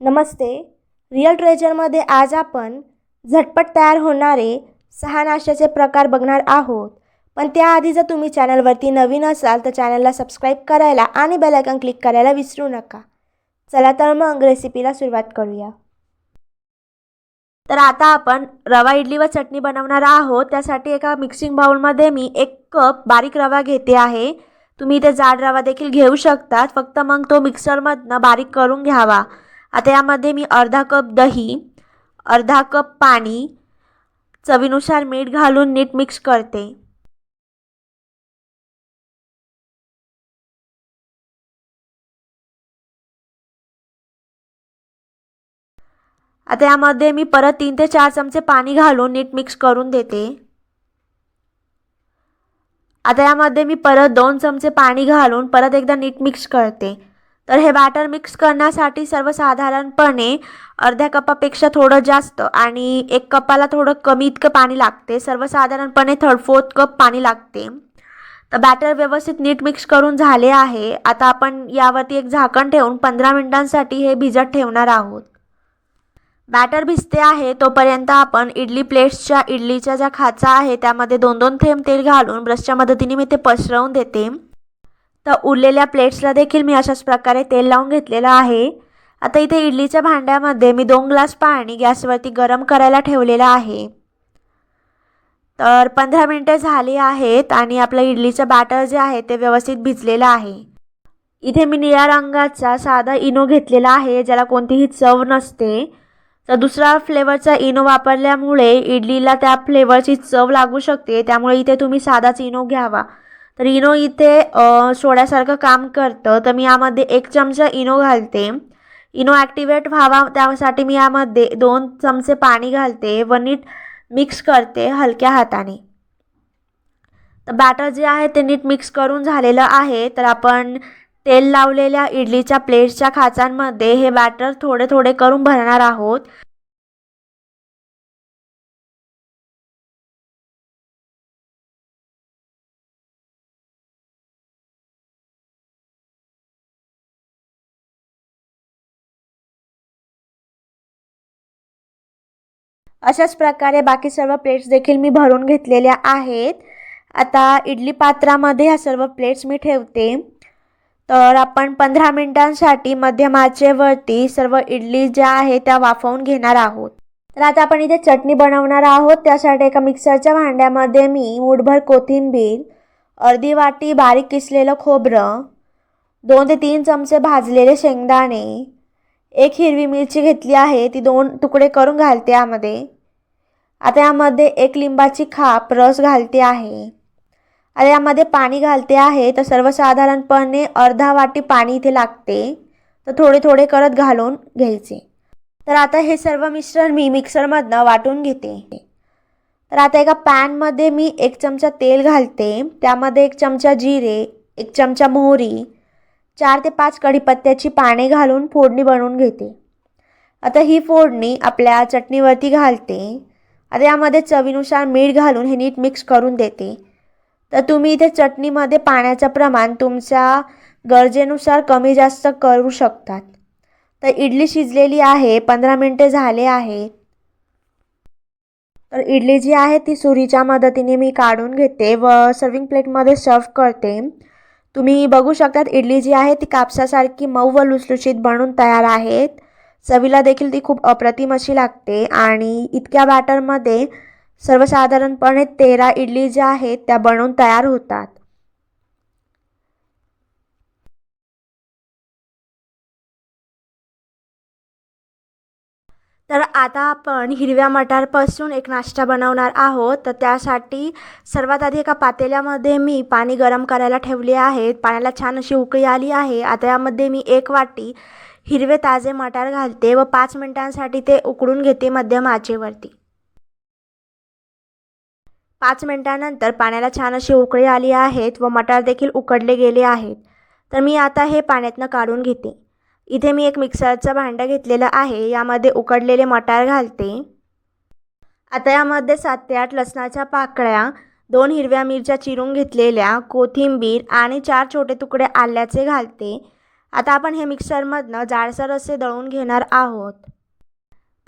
नमस्ते. Real ट्रेजरमध्ये आज आपण झटपट तयार होणारे सहा नाश्त्याचे प्रकार बघणार आहोत. पण त्याआधी जर तुम्ही चॅनलवरती नवीन असाल तर चॅनलला सबस्क्राईब करायला आणि बेलायकन क्लिक करायला विसरू नका. चला तर मग रेसिपीला सुरुवात करूया. तर आता आपण रवा इडली व चटणी बनवणार आहोत. त्यासाठी एका मिक्सिंग बाउलमध्ये मी एक कप बारीक रवा घेते आहे. तुम्ही इथे जाड रवा देखील घेऊ शकतात. फक्त मग तो मिक्सरमधनं बारीक करून घ्यावा. आता यामध्ये मी अर्धा कप दही अर्धा कप पाणी चवीनुसार मीठ घालून नीट मिक्स करते. आता यामध्ये मी परत तीन ते चार चमचे पाणी घालून नीट मिक्स करून देते. आता यामध्ये मी परत दोन चमचे पाणी घालून परत एकदा नीट मिक्स करते. तर हे बॅटर मिक्स करण्यासाठी सर्वसाधारणपणे अर्ध्या कपापेक्षा थोडं जास्त आणि एक कपाला थोडं कमी इतकं पाणी लागते. सर्वसाधारणपणे थर्ड फोर्थ कप पाणी लागते. तर बॅटर व्यवस्थित नीट मिक्स करून झाले आहे. आता आपण यावरती एक झाकण ठेवून पंधरा मिनिटांसाठी हे भिजत ठेवणार आहोत. बॅटर भिजते आहे तोपर्यंत आपण इडली प्लेट्सच्या इडलीच्या ज्या खाचा आहे त्यामध्ये दोन दोन थेंब तेल घालून ब्रशच्या मदतीने मी ते पसरवून देते. तर उरलेल्या प्लेट्सला देखील मी अशाच प्रकारे तेल लावून घेतलेलं आहे. आता इथे इडलीच्या भांड्यामध्ये मी दोन ग्लास पाणी गॅसवरती गरम करायला ठेवलेलं आहे. तर पंधरा मिनटे झाली आहेत आणि आपलं इडलीचं बॅटर जे आहे ते व्यवस्थित भिजलेलं आहे. इथे मी निळ्या रंगाचा साधा इनो घेतलेला आहे ज्याला कोणतीही चव नसते. तर दुसरा फ्लेवरचा इनो वापरल्यामुळे इडलीला त्या फ्लेवरची चव लागू शकते त्यामुळे इथे तुम्ही साधाच इनो घ्यावा. तर इनो इथे सोड्यासारखं काम करतं. तर मी यामध्ये एक चमचा इनो घालते. इनो ॲक्टिवेट व्हावा त्यासाठी मी यामध्ये दोन चमचे पाणी घालते. व नीट मिक्स करते हलक्या हाताने. तर बॅटर जे आहे ते नीट मिक्स करून झालेलं आहे. तर आपण तेल लावलेल्या इडलीच्या प्लेट्सच्या खाचांमध्ये हे बॅटर थोडे थोडे करून भरणार आहोत. अशाच प्रकारे बाकी सर्व प्लेट्स देखील मी भरून घेतलेल्या आहेत. आता इडली पात्रामध्ये ह्या सर्व प्लेट्स मी ठेवते. तर आपण पंधरा मिनिटांसाठी मध्यम आचेवरती सर्व इडली ज्या आहे त्या वाफवून घेणार आहोत. तर आता आपण इथे चटणी बनवणार आहोत. त्यासाठी एका मिक्सरच्या भांड्यामध्ये मी मुठभर कोथिंबीर अर्धी वाटी बारीक किसलेलं खोबरं दोन ते तीन चमचे भाजलेले शेंगदाणे एक हिरवी मिरची घेतली आहे ती दोन तुकडे करून घालते यामध्ये. आता यामध्ये एक लिंबाची खाप रस घालते आहे. आता यामध्ये पाणी घालते आहे तर सर्वसाधारणपणे अर्धा वाटी पाणी इथे लागते. तर थोडे थोडे करत घालून घ्यायचे. तर आता हे सर्व मिश्रण मी मिक्सरमधनं वाटून घेते. तर आता एका पॅनमध्ये मी एक चमचा तेल घालते. त्यामध्ये एक चमचा जिरे एक चमचा मोहरी चार ते पाच कढीपत्त्याची पाने घालून फोडणी बनवून घेते. आता ही फोडणी आपल्या चटणीवरती घालते. आता यामध्ये चवीनुसार मीठ घालून हे नीट मिक्स करून देते. तर तुम्ही इथे चटणीमध्ये पाण्याचं प्रमाण तुमच्या गरजेनुसार कमी जास्त करू शकतात. तर इडली शिजलेली आहे पंधरा मिनटे झाले आहे. तर इडली जी आहे ती सुरीच्या मदतीने मी काढून घेते व सर्विंग प्लेटमध्ये सर्व करते. तुम्ही बघू शकतात इडली जी आहे ती कापसासारखी मऊ व लुसलुशीत बनून तयार आहेत चवीला देखील ती खूप अप्रतिम अशी लागते आणि इतक्या बॅटरमध्ये सर्वसाधारणपणे तेरा इडली ज्या आहेत त्या बनवून तयार होतात. तर आता आपण हिरव्या मटारपासून एक नाश्ता बनवणार आहोत. तर त्यासाठी सर्वात आधी एका पातेल्यामध्ये मी पाणी गरम करायला ठेवले आहे. पाण्याला छान अशी उकळी आली आहे. आता यामध्ये मी एक वाटी हिरवे ताजे मटार घालते व पाच मिनिटांसाठी ते उकडून घेते मध्यम आचेवरती. पाच मिनिटानंतर पाण्याला छान अशी उकळी आली आहेत व मटार देखील उकडले गेले आहेत. तर मी आता हे पाण्यातनं काढून घेते. इथे मी एक मिक्सरचं भांडं घेतलेलं आहे. यामध्ये उकडलेले मटार घालते. आता यामध्ये सात ते आठ लसणाच्या पाकळ्या दोन हिरव्या मिरच्या चिरून घेतलेल्या कोथिंबीर आणि चार छोटे तुकडे आल्याचे घालते. आता आपण हे मिक्सरमधनं जाडसर असे दळून घेणार आहोत.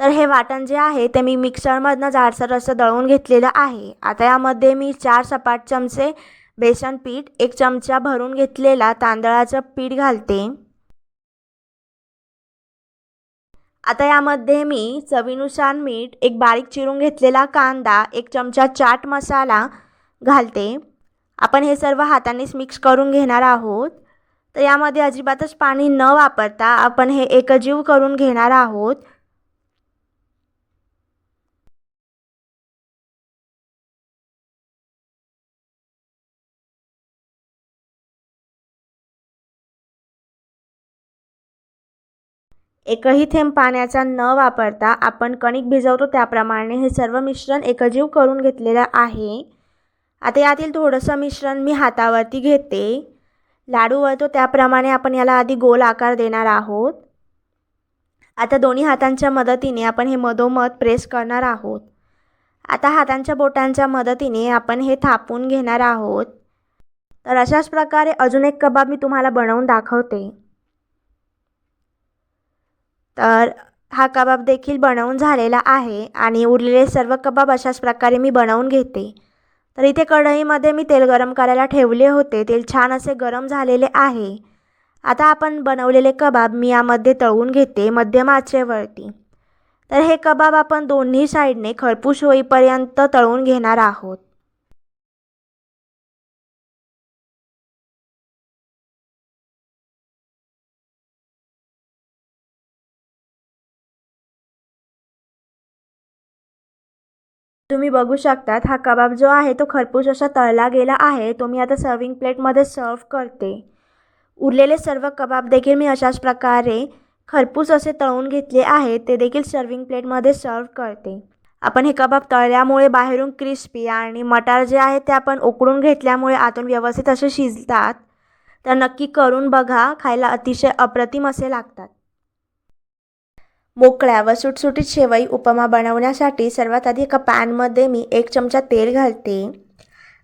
तर हे वाटण जे आहे ते मी मिक्सरमधनं जाडसर असं दळून घेतलेलं आहे. आता यामध्ये मी चार सपाट चमचे बेसन पीठ एक चमचा भरून घेतलेला तांदळाचं पीठ घालते. आता यामध्ये मी चवीनुसार मीठ एक बारीक चिरून घेतलेला कांदा एक चमचा चाट मसाला घालते. आपण हे सर्व हातानेच मिक्स करून घेणार आहोत. तर यामध्ये अजिबातच पाणी न वापरता आपण हे एकजीव करून घेणार आहोत. एकही थेंब पाण्याचा न वापरता आपण कणिक भिजवतो त्याप्रमाणे हे सर्व मिश्रण एकजीव करून घेतलेलं आहे. आता यातील थोडंसं मिश्रण मी हातावरती घेते. लाडू वळतो त्याप्रमाणे आपण याला आधी गोल आकार देणार आहोत. आता दोन्ही हातांच्या मदतीने आपण हे मधोमध प्रेस करणार आहोत. आता हातांच्या बोटांच्या मदतीने आपण हे थापून घेणार आहोत. तर अशाच प्रकारे अजून एक कबाब मी तुम्हाला बनवून दाखवते. तर हा कबाब देखील बनवून झालेला आहे आणि उरलेले सर्व कबाब अशाच प्रकारे मी बनवून घेते. तर इथे कढईमध्ये मी तेल गरम करायला ठेवले होते. तेल छान असे गरम झालेले आहे. आता आपण बनवलेले कबाब मी यामध्ये तळून घेते मध्यम आचेवरती. तर हे कबाब आपण दोन्ही साईडने खरपूस होईपर्यंत तळून घेणार आहोत. तुम्ही बघू शकतात हा कबाब जो आहे तो खरपूस असा तळला गेला आहे तो मी आता सर्विंग प्लेटमध्ये सर्व करते. उरलेले सर्व कबाब देखील मी अशाच प्रकारे खरपूस असे तळून घेतले आहे ते देखील सर्विंग प्लेटमध्ये सर्व करते. आपण हे कबाब तळल्यामुळे बाहेरून क्रिस्पी आणि मटार जे आहे ते आपण उकडून घेतल्यामुळे आतून व्यवस्थित असे शिजतात. तर नक्की करून बघा खायला अतिशय अप्रतिम असे लागतात. मोकळ्या व सुटसुटीत शेवई उपमा बनवण्यासाठी सर्वात आधी एका पॅनमध्ये मी एक चमचा तेल घालते.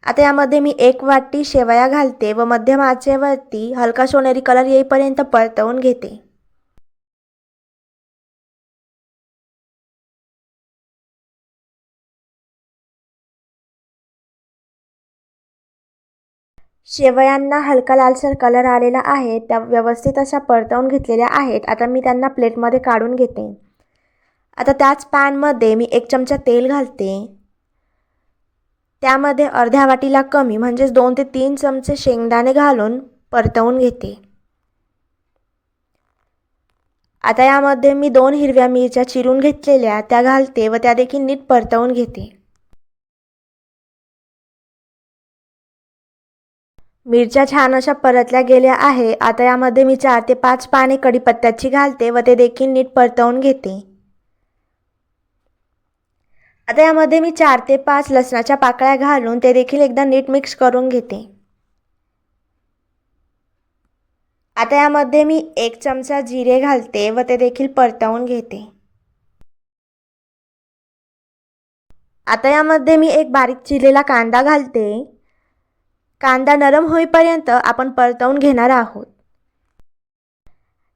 आता यामध्ये मी एक वाटी शेवया घालते व मध्यम आचेवरती हलका सोनेरी कलर येईपर्यंत परतवून घेते. शेवयांना हलका लालसर कलर आलेला आहे त्या व्यवस्थित अशा परतवून घेतलेल्या आहेत. आता मी त्यांना प्लेटमध्ये काढून घेते. आता त्याच पॅनमध्ये मी एक चमचा तेल घालते. त्यामध्ये अर्ध्या वाटीला कमी म्हणजेच दोन ते तीन चमचे शेंगदाणे घालून परतवून घेते. आता यामध्ये मी दोन हिरव्या मिरच्या चिरून घेतलेल्या त्या घालते व त्या देखील नीट परतवून घेते. मिरच्या छान अशा परतल्या गेल्या आहे. आता यामध्ये मी चार ते पाच पाने कढीपत्त्याची घालते व ते देखील नीट परतवून घेते. आता यामध्ये मी चार ते पाच लसणाच्या पाकळ्या घालून ते देखील एकदा नीट मिक्स करून घेते. आता यामध्ये मी एक चमचा जिरे घालते व ते देखील परतवून घेते. आता यामध्ये मी एक बारीक चिरलेला कांदा घालते. कांदा नरम होईपर्यंत आपण परतवून घेणार आहोत.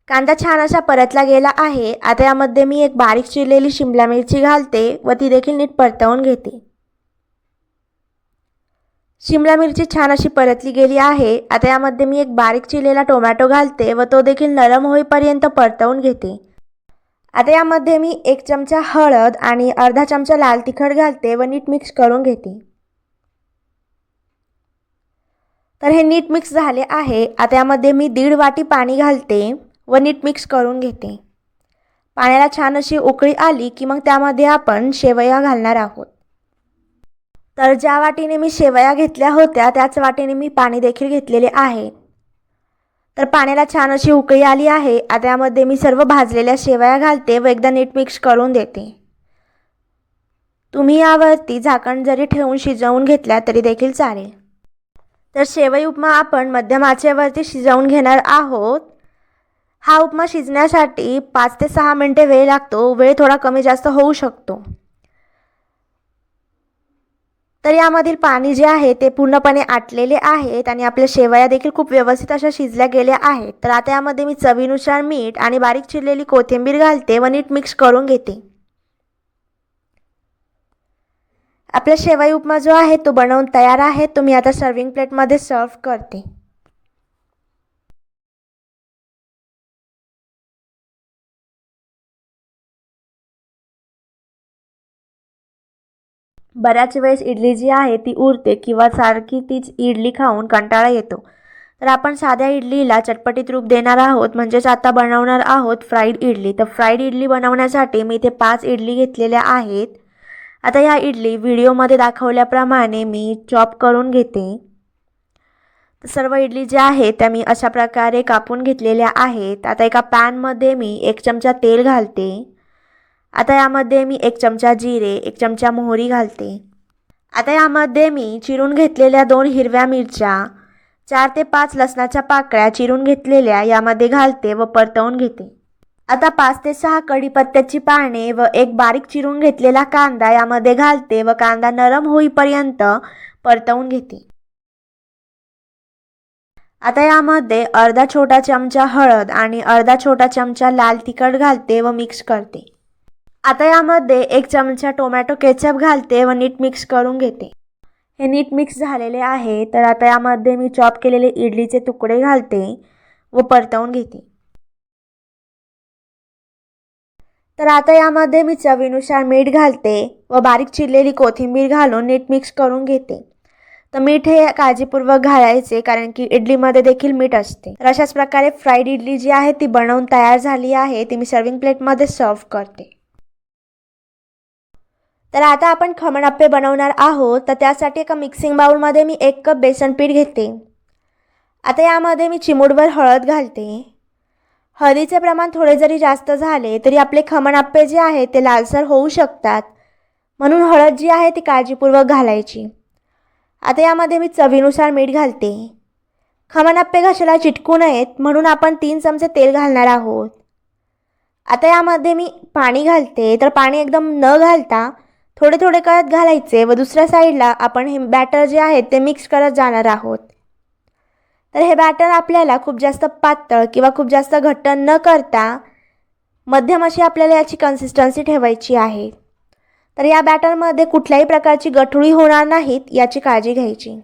कांदा छान असा परतला गेला आहे. आता यामध्ये मी एक बारीक चिरलेली शिमला मिरची घालते व ती देखील नीट परतवून घेते. शिमला मिरची छान अशी परतली गेली आहे. आता यामध्ये मी एक बारीक चिरलेला टोमॅटो घालते व तो देखील नरम होईपर्यंत परतवून घेते. आता यामध्ये मी एक चमचा हळद आणि अर्धा चमचा लाल तिखट घालते व नीट मिक्स करून घेते. तर हे नीट मिक्स झाले आहे. आता यामध्ये मी दीड वाटी पाणी घालते व नीट मिक्स करून घेते. पाण्याला छान अशी उकळी आली की मग त्यामध्ये आपण शेवया घालणार आहोत. तर ज्या वाटीने मी शेवया घेतल्या होत्या त्याच वाटीने मी पाणी देखील घेतलेले आहे. तर पाण्याला छान अशी उकळी आली आहे. आता यामध्ये मी सर्व भाजलेल्या शेवया घालते व एकदा नीट मिक्स करून देते. तुम्ही यावरती झाकण जरी ठेवून शिजवून घेतल्या तरी देखील चालेल. तर शेवई उपमा आपण मध्यम आचेवरती शिजवून घेणार आहोत. हा उपमा शिजण्यासाठी पाच ते सहा मिनटे वेळ लागतो. वेळ थोडा कमी जास्त होऊ शकतो. तर यामधील पाणी जे आहे ते पूर्णपणे आटलेले आहेत आणि आपल्या शेवया देखील खूप व्यवस्थित अशा शिजल्या गेल्या आहेत. तर आता यामध्ये मी चवीनुसार मीठ आणि बारीक चिरलेली कोथिंबीर घालते व नीट मिक्स करून घेते. आपला शेवई उपमा जो आहे तो बनवून तयार आहे. तो मी आता सर्विंग प्लेटमध्ये सर्व करते. बऱ्याच वेळेस इडली जी आहे ती उरते किंवा सारखी तीच इडली खाऊन कंटाळा येतो. तर आपण साध्या इडलीला चटपटीत रूप देणार आहोत. म्हणजेच आता बनवणार आहोत फ्राईड इडली. तर फ्राईड इडली बनवण्यासाठी मी इथे पाच इडली घेतलेल्या आहेत. आता ह्या इडली व्हिडिओमध्ये दाखवल्याप्रमाणे मी चॉप करून घेते. तर सर्व इडली ज्या आहेत त्या मी अशा प्रकारे कापून घेतलेल्या आहेत. आता एका पॅनमध्ये मी एक चमचा तेल घालते. आता यामध्ये मी एक चमचा जिरे एक चमचा मोहरी घालते. आता यामध्ये मी चिरून घेतलेल्या दोन हिरव्या मिरच्या चार ते पाच लसणाच्या पाकळ्या चिरून घेतलेल्या यामध्ये घालते व परतवून घेते. आता पाच ते सहा कढीपत्त्याची पाने व एक बारीक चिरून घेतलेला कांदा यामध्ये घालते व कांदा नरम होईपर्यंत परतवून घेते. आता यामध्ये अर्धा छोटा चमचा हळद आणि अर्धा छोटा चमचा लाल तिखट घालते व मिक्स करते. आता यामध्ये एक चमचा टोमॅटो केचप घालते व नीट मिक्स करून घेते. हे नीट मिक्स झालेले आहे तर आता यामध्ये मी चॉप केलेले इडलीचे तुकडे घालते व परतवून घेते. तर आता यामध्ये मी चवीनुसार मीठ घालते व बारीक चिरलेली कोथिंबीर घालून नीट मिक्स करून घेते. तर मीठ हे काळजीपूर्वक घालायचे कारण की इडलीमध्ये देखील मीठ असते. तर अशाच प्रकारे फ्राईड इडली जी आहे ती बनवून तयार झाली आहे. ती मी सर्विंग प्लेटमध्ये सर्व करते. तर आता आपण खमणअप्पे बनवणार आहोत. तर त्यासाठी एका मिक्सिंग बाउलमध्ये मी एक कप बेसन पीठ घेते. आता यामध्ये मी चिमूटभर हळद घालते. हळदीचे प्रमाण थोडे जरी जास्त झाले तरी आपले खमणअप्पे जे आहे ते लालसर होऊ शकतात. म्हणून हळद जी आहे ती काळजीपूर्वक घालायची. आता यामध्ये मी चवीनुसार मीठ घालते. खमणअप्पे घशाला चिटकू नयेत म्हणून आपण तीन चमचे तेल घालणार आहोत. आता यामध्ये मी पाणी घालते तर पाणी एकदम न घालता थोडे थोडे करत घालायचे व दुसऱ्या साईडला आपण हे बॅटर जे आहे ते मिक्स करत जाणार आहोत. तर हे बॅटर आपल्याला खूप जास्त पातळ किंवा खूप जास्त घट्ट न करता मध्यम अशी आपल्याला याची कन्सिस्टन्सी ठेवायची आहे. तर या बॅटरमध्ये कुठल्याही प्रकारची गठुळी होणार नाहीत याची काळजी घ्यायची.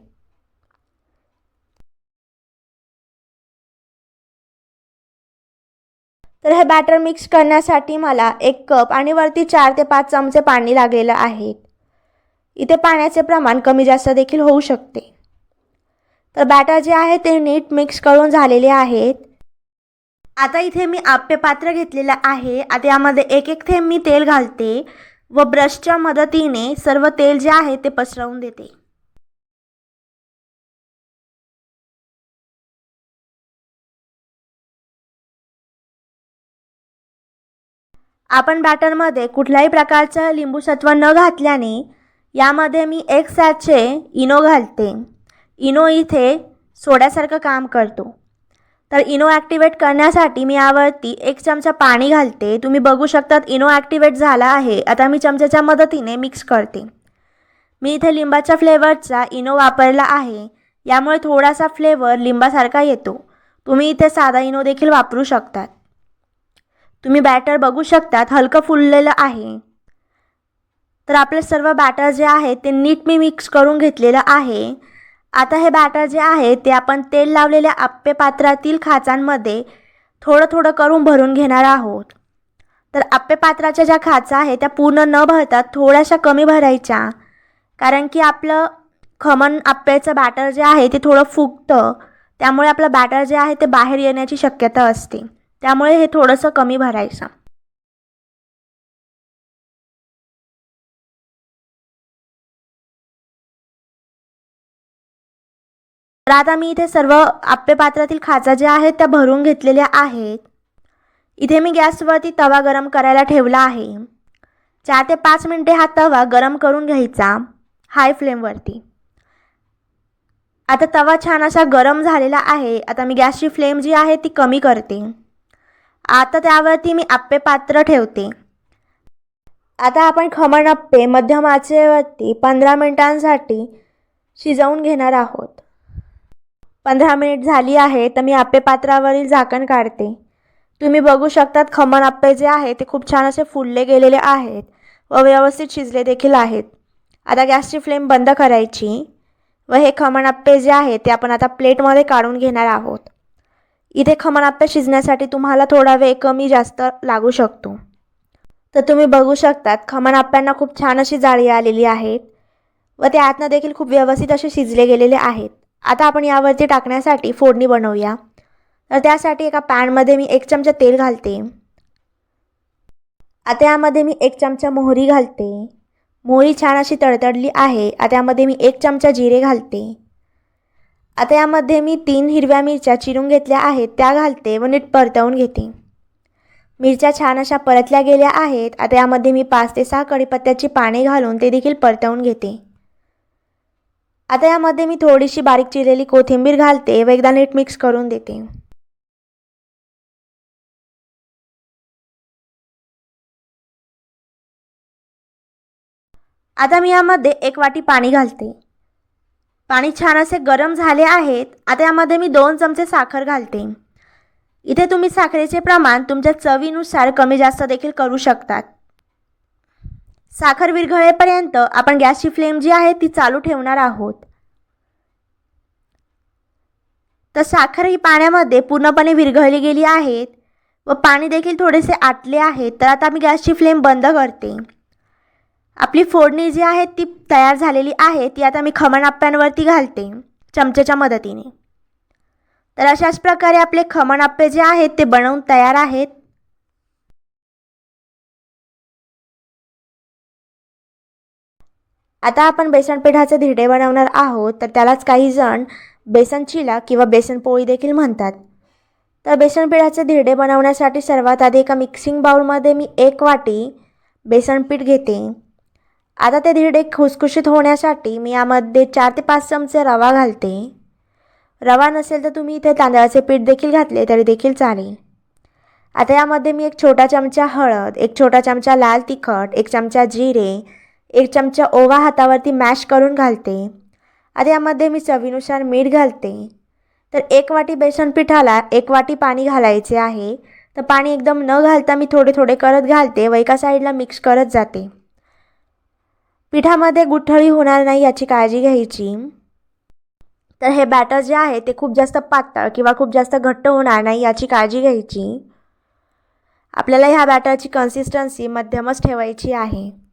तर हे बॅटर मिक्स करण्यासाठी मला एक कप आणि वरती चार ते पाच चमचे पाणी लागलेलं आहे. इथे पाण्याचे प्रमाण कमी जास्त देखील होऊ शकते. तर बॅटर जे आहे ते नीट मिक्स करून झालेले आहेत. आता इथे मी आप्पे पात्र घेतलेलं आहे. आता यामध्ये एक एक थेंब मी तेल घालते व ब्रशच्या मदतीने सर्व तेल जे आहे ते पसरवून देते. आपण बॅटरमध्ये कुठल्याही प्रकारचं लिंबूसत्व न घातल्याने यामध्ये मी एक सॅचे इनो घालते. इनो इथे सोड्यासारखं काम करतो. तर इनो ॲक्टिवेट करण्यासाठी मी यावरती एक चमचा पाणी घालते. तुम्ही बघू शकतात इनो ॲक्टिवेट झाला आहे. आता मी चमच्याच्या मदतीने मिक्स करते. मी इथे लिंबाच्या फ्लेवरचा इनो वापरला आहे. यामुळे थोडासा फ्लेवर लिंबासारखा येतो. तुम्ही इथे साधा इनो देखील वापरू शकतात. तुम्ही बॅटर बघू शकतात हलकं फुललेलं आहे. तर आपलं सर्व बॅटर जे आहे ते नीट मी मिक्स करून घेतलेलं आहे. आता हे बॅटर जे आहे ते आपण तेल लावलेल्या आप्पे पात्रातील खाचांमध्ये थोडं थोडं करून भरून घेणार आहोत. तर आप्पे पात्राच्या ज्या खाचा आहे त्या पूर्ण न भरता थोड्याशा कमी भरायच्या. कारण की आपलं खमन आप्प्याचं बॅटर जे आहे ते थोडं फुगतं. त्यामुळे आपलं बॅटर जे आहे ते बाहेर येण्याची शक्यता असते. त्यामुळे हे थोडंसं कमी भरायचं. तर आता मी इथे सर्व आप्पे पात्रातील खाचा ज्या आहेत त्या भरून घेतलेल्या आहेत. इथे मी गॅसवरती तवा गरम करायला ठेवला आहे. चार ते पाच मिनटे हा तवा गरम करून घ्यायचा हाय फ्लेमवरती आता तवा छान असा गरम झालेला आहे. आता मी गॅसची फ्लेम जी आहे ती कमी करते. आता त्यावरती मी आप्पे पात्र ठेवते. आता आपण खमण अप्पे मध्यम आचेवरती पंधरा मिनिटांसाठी शिजवून घेणार आहोत. पंधरा मिनिट झाली आहे तर मी आप्पे पात्रावरील झाकण काढते. तुम्ही बघू शकतात खमण आप्पे जे आहे ते खूप छान असे फुलले गेलेले आहेत व व्यवस्थित शिजले देखील आहेत. आता गॅसची फ्लेम बंद करायची व हे खमण आप्पे जे आहे ते आपण आता प्लेटमध्ये काढून घेणार आहोत. इथे खमण आप्पे शिजण्यासाठी तुम्हाला थोडा वेळ कमी जास्त लागू शकतो. तर तुम्ही बघू शकतात खमण आप्प्यांना खूप छान अशी जाळी आलेली आहेत व ते आतनं देखील खूप व्यवस्थित असे शिजले गेलेले आहेत. आता आपण यावरती टाकण्यासाठी फोडणी बनवूया. तर त्यासाठी एका पॅनमध्ये मी एक चमचा तेल घालते. आता यामध्ये मी एक चमचा मोहरी घालते. मोहरी छान अशी तडतडली आहे. आता यामध्ये मी एक चमचा जिरे घालते. आता यामध्ये मी तीन हिरव्या मिरच्या चिरून घेतल्या आहेत. त्या घालते व नीट परतवून घेते. मिरच्या छान अशा परतल्या गेल्या आहेत. आता यामध्ये मी पाच ते सहा कढीपत्त्याची पाने घालून ते देखील परतवून घेते. आता यामध्ये मी थोडीशी बारीक चिरलेली कोथिंबीर घालते व एकदा नीट मिक्स करून देते. आता मी यामध्ये एक वाटी पाणी घालते. पाणी छान असे गरम झाले आहेत. आता यामध्ये मी दोन चमचे साखर घालते. इथे तुम्ही साखरेचे प्रमाण तुमच्या चवीनुसार कमी जास्त देखील करू शकतात. साखर विरघळेपर्यंत आपण गॅसची फ्लेम जी आहे ती चालू ठेवणार आहोत. तर साखर ही पाण्यामध्ये पूर्णपणे विरघळली गेली आहेत व पाणी देखील थोडेसे आटले आहेत तर आता मी गॅसची फ्लेम बंद करते. आपली फोडणी जी आहे ती तयार झालेली आहे ती आता मी खमण आप्प्यांवरती घालते चमचेच्या मदतीने. तर अशाच प्रकारे आपले खमण आप्पे जे आहेत ते बनवून तयार आहेत. आता आपण बेसन पिठाचे धिरडे बनवणार आहोत तर त्यालाच काही जण बेसन चिला किंवा बेसन पोळी देखील म्हणतात. तर बेसन पिठाचे धिरडे बनवण्यासाठी सर्वात आधी एका मिक्सिंग बाउलमध्ये मी एक वाटी बेसन पीठ घेते. आता ते धिरडे खुसखुशीत होण्यासाठी मी यामध्ये चार ते पाच चमचे रवा घालते. रवा नसेल तर तुम्ही इथे तांदळाचे पीठ देखील घातले तरी देखील चालेल. आता यामध्ये मी एक छोटा चमचा हळद एक छोटा चमचा लाल तिखट एक चमचा जिरे एक चमचा ओवा हातावरती मॅश करून घालते. आता यामध्ये मी चवीनुसार मीठ घालते. तर एक वाटी बेसन पिठाला एक वाटी पाणी घालायचे आहे. तर पाणी एकदम न घालता मी थोडे थोडे करत घालते. व एका साईडला मिक्स करत जाते. पिठामध्ये गुठळी होणार नाही याची काळजी घ्यायची. तर हे बॅटर जे आहे ते खूप जास्त पातळ किंवा खूप जास्त घट्ट होणार नाही याची काळजी घ्यायची. आपल्याला ह्या बॅटरची कन्सिस्टन्सी मध्यमच ठेवायची आहे.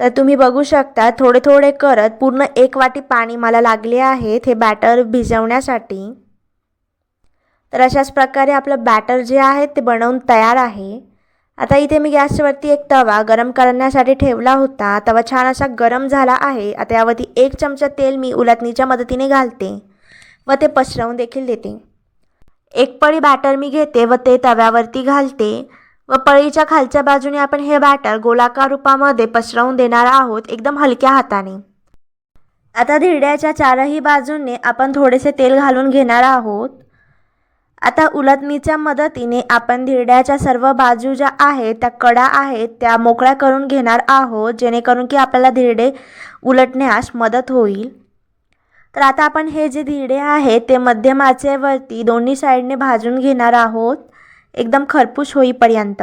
तर तुम्ही बघू शकता थोडे थोडे करत पूर्ण एक वाटी पाणी मला लागले आहेत हे बॅटर भिजवण्यासाठी. तर अशाच प्रकारे आपलं बॅटर जे आहे ते बनवून तयार आहे. आता इथे मी गॅसवरती एक तवा गरम करण्यासाठी ठेवला होता. तवा छान असा गरम झाला आहे. आता यावरती एक चमचा तेल मी उलटणीच्या मदतीने घालते व ते पसरवून देखील देते. एक पळी बॅटर मी घेते व ते तव्यावरती घालते. व पळीच्या खालच्या बाजूने आपण हे बॅटर गोलाकार रूपामध्ये पसरवून देणार आहोत एकदम हलक्या हाताने. आता धिरड्याच्या चारही बाजूने आपण थोडेसे तेल घालून घेणार आहोत. आता उलटणीच्या मदतीने आपण धिरड्याच्या सर्व बाजू ज्या आहेत त्या कडा आहेत त्या मोकळ्या करून घेणार आहोत जेणेकरून की आपल्याला धिरडे उलटण्यास मदत होईल. तर आता आपण हे जे धिरडे आहेत ते मध्यमाचेवरती दोन्ही साईडने भाजून घेणार आहोत. एकदम खरपूस होईपर्यंत.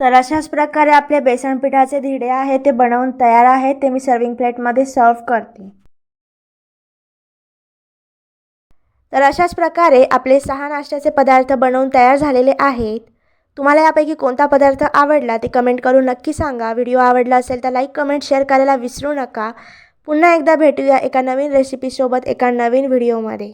तर अशाच प्रकारे आपले बेसन पिठाचे आहे ते बनवून तयार आहेत ते मी सर्विंग प्लेटमध्ये सर्व करते. तर अशाच प्रकारे आपले सहा नाश्त्याचे पदार्थ बनवून तयार झालेले आहेत. तुम्हाला यापैकी कोणता पदार्थ आवडला ते कमेंट करून नक्की सांगा. व्हिडिओ आवडला असेल तर लाईक कमेंट शेअर करायला विसरू नका. पुन्हा एकदा भेटूया एका नवीन रेसिपीसोबत एका नवीन व्हिडिओमध्ये